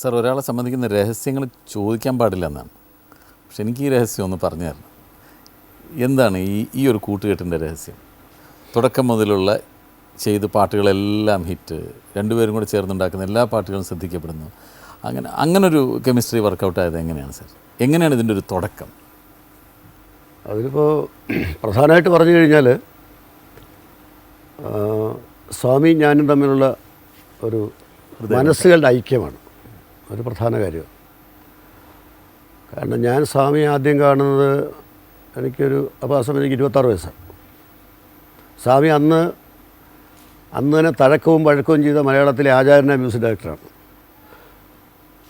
Sir ഒരാളെ സംബന്ധിക്കുന്ന രഹസ്യങ്ങൾ ചോദിക്കാൻ പാടില്ല എന്നാണ്. പക്ഷെ എനിക്ക് ഈ രഹസ്യം ഒന്ന് പറഞ്ഞു തരണം. എന്താണ് ഈ ഈ ഒരു കൂട്ടുകെട്ടിന്റെ രഹസ്യം? തുടക്കം മുതലുള്ള ചെയ്ത് പാട്ടുകളെല്ലാം ഹിറ്റ് രണ്ടുപേരും കൂടെ ചേർന്നുണ്ടാക്കുന്ന എല്ലാ പാട്ടുകളും ശ്രദ്ധിക്കപ്പെടുന്നു. അങ്ങനെ അങ്ങനൊരു കെമിസ്ട്രി വർക്കൗട്ട് ആയത് എങ്ങനെയാണ് സർ? എങ്ങനെയാണ് ഇതിന്റെ ഒരു തുടക്കം? അതിലിപ്പോൾ പ്രധാനമായിട്ട് പറഞ്ഞു കഴിഞ്ഞാൽ സ്വാമി ഞാനും തമ്മിലുള്ള ഒരു മനസ്സുകളുടെ ഐക്യമാണ്. ഒരു പ്രധാന കാര്യം. കാരണം ഞാൻ സ്വാമി ആദ്യം കാണുന്നത് എനിക്കൊരു അപ്പോൾ ആ സമയം എനിക്ക് ഇരുപത്താറ് വയസ്സാണ് സ്വാമി അന്ന് അന്ന് തന്നെ തഴക്കവും വഴക്കവും ചെയ്ത മലയാളത്തിലെ ആചാര്യന മ്യൂസിക് ഡയറക്ടറാണ്.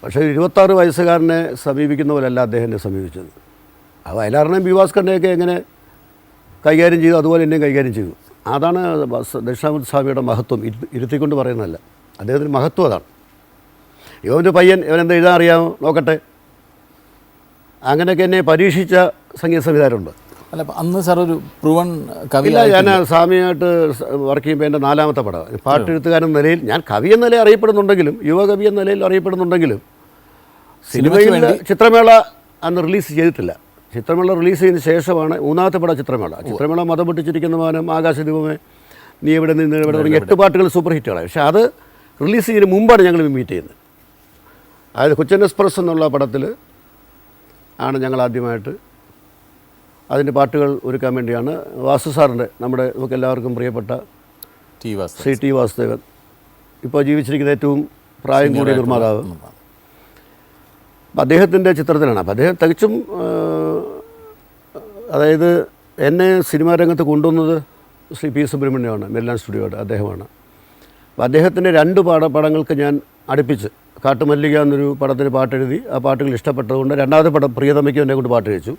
പക്ഷേ ഇരുപത്താറ് വയസ്സുകാരനെ സമീപിക്കുന്ന പോലെയല്ല അദ്ദേഹം എന്നെ സമീപിച്ചത്. ആ വയലാറിനെയും ബി ഭാസ്കറിനെയൊക്കെ എങ്ങനെ കൈകാര്യം ചെയ്തു അതുപോലെ എന്നെയും കൈകാര്യം ചെയ്തു. അതാണ് ദക്ഷിണാമൂർത്തി സ്വാമിയുടെ മഹത്വം. ഇരു- ഇരുത്തിക്കൊണ്ട് പറയുന്നതല്ല. അദ്ദേഹത്തിന്റെ മഹത്വം അതാണ്. ഇവന്റെ പയ്യൻ ഇവനെന്ത് എഴുതാൻ അറിയാമോ? നോക്കട്ടെ. അങ്ങനെയൊക്കെ എന്നെ പരീക്ഷിച്ച സംഗീത സംവിധാനമുണ്ട് അല്ല അന്ന് സാർ ഒരു പ്രൂവൺ കവി ഇല്ല ഞാൻ സ്വാമിയായിട്ട് വർക്ക് ചെയ്യുമ്പോൾ എന്റെ നാലാമത്തെ പടം. പാട്ടെഴുത്തുകാരൻ നിലയിൽ ഞാൻ കവി എന്ന നിലയിൽ അറിയപ്പെടുന്നുണ്ടെങ്കിലും യുവകവി എന്ന നിലയിൽ അറിയപ്പെടുന്നുണ്ടെങ്കിലും സിനിമയിൽ ചിത്രമേള അന്ന് റിലീസ് ചെയ്തിട്ടില്ല. ചിത്രമേള റിലീസ് ചെയ്തതിന് ശേഷമാണ് മൂന്നാമത്തെ പടം ചിത്രമേള. ചിത്രമേള മതം പൊട്ടിച്ചിരിക്കുന്ന മാനം ആകാശദീപമേ നീ എവിടെ നിന്ന് ഇവിടെ തുടങ്ങി എട്ട് പാട്ടുകൾ സൂപ്പർ ഹിറ്റുകളായി. പക്ഷേ അത് റിലീസ് ചെയ്യുന്നതിന് മുമ്പാണ് ഞങ്ങൾ മീറ്റ് ചെയ്യുന്നത്. അതായത് കൊച്ചൻ എക്സ്പ്രസ് എന്നുള്ള പടത്തിൽ ആണ് ഞങ്ങൾ ആദ്യമായിട്ട് അതിന്റെ പാട്ടുകൾ ഒരുക്കാൻ വേണ്ടിയാണ് വാസു സാറിന്റെ നമ്മുടെ നമുക്ക് എല്ലാവർക്കും പ്രിയപ്പെട്ട ടി സി ടി വാസുദേവൻ. ഇപ്പോൾ ജീവിച്ചിരിക്കുന്ന ഏറ്റവും പ്രായം കൂടിയ നിർമ്മാതാവ്. അപ്പം അദ്ദേഹത്തിന്റെ ചിത്രത്തിലാണ്. അപ്പം അദ്ദേഹം തികച്ചും അതായത് എന്നെ സിനിമാ രംഗത്ത് കൊണ്ടുവന്നത് ശ്രീ പി സുബ്രഹ്മണ്യമാണ് മെല്ലാൻ സ്റ്റുഡിയോയുടെ അദ്ദേഹമാണ്. അപ്പം അദ്ദേഹത്തിന്റെ രണ്ട് പാട പടങ്ങൾക്ക് ഞാൻ അടുപ്പിച്ച് കാട്ടുമല്ലിക എന്നൊരു പടത്തിന് പാട്ടെഴുതി ആ പാട്ടുകൾ ഇഷ്ടപ്പെട്ടതുകൊണ്ട് രണ്ടാമത്തെ പടം പ്രിയതമയ്ക്ക് എന്നെ കൊണ്ട് പാട്ട് കഴിച്ചു.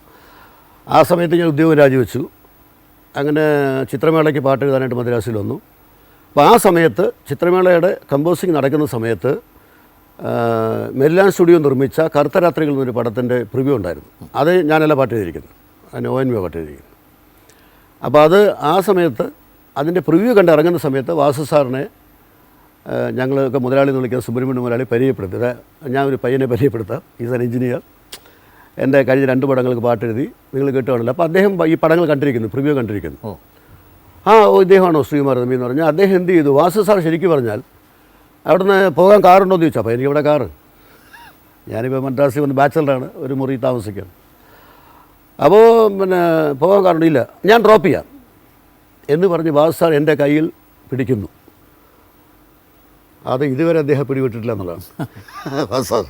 ആ സമയത്ത് ഞാൻ ഉദ്യോഗം രാജിവെച്ചു. അങ്ങനെ ചിത്രമേളയ്ക്ക് പാട്ട് എഴുതാനായിട്ട് മദ്രാസിൽ വന്നു. അപ്പോൾ ആ സമയത്ത് ചിത്രമേളയുടെ കമ്പോസിങ് നടക്കുന്ന സമയത്ത് മെല്ലാൻ സ്റ്റുഡിയോ നിർമ്മിച്ച കറുത്ത രാത്രികൾ എന്നൊരു പടത്തിന്റെ പ്രിവ്യൂ ഉണ്ടായിരുന്നു. അത് ഞാനല്ല പാട്ട് എഴുതിയിരിക്കുന്നത്. അതിന് ഒ എൻ വി പാട്ട് എഴുതിയിരിക്കുന്നത്. അപ്പോൾ അത് ആ സമയത്ത് അതിന്റെ പ്രിവ്യൂ കണ്ട് ഇറങ്ങുന്ന സമയത്ത് വാസു സാറിനെ ഞങ്ങളൊക്കെ മുതലാളി എന്ന് വിളിക്കുന്ന സുബ്രഹ്മണ്യ മുതലാളി പരിചയപ്പെടുത്തി. ഞാൻ ഒരു പയ്യനെ പരിചയപ്പെടുത്താം. ഈസ് ആൻ എഞ്ചിനീയർ എന്റെ കഴിഞ്ഞ രണ്ട് പടങ്ങൾക്ക് പാട്ട് എഴുതി നിങ്ങൾ കേട്ടുകാണല്ലോ. അപ്പോൾ അദ്ദേഹം ഈ പടങ്ങൾ കണ്ടിരിക്കുന്നു പ്രിവ്യൂ കണ്ടിരിക്കുന്നു. ആ ഇദ്ദേഹമാണോ ശ്രീകുമാർ തമ്പി എന്ന് പറഞ്ഞാൽ അദ്ദേഹം എന്ത് ചെയ്തു? വാസു സാർ ശരിക്കും പറഞ്ഞാൽ അവിടുന്ന് പോകാൻ കാറുണ്ടോ എന്ന് ചോദിച്ചു അപ്പോൾ എനിക്കിവിടെ കാറ്. ഞാനിപ്പോൾ മദ്രാസിൽ വന്ന് ബാച്ചലറാണ് ഒരു മുറി താമസിക്കുകയാണ്. അപ്പോൾ പിന്നെ പോകാൻ കാറുണ്ടോ ഇല്ല ഞാൻ ഡ്രോപ്പ് ചെയ്യാം എന്ന് പറഞ്ഞ് വാസു സാർ എന്റെ കയ്യിൽ പിടിക്കുന്നു. അത് ഇതുവരെ അദ്ദേഹം പിടിവിട്ടിട്ടില്ല എന്നുള്ളതാണ്. സാർ.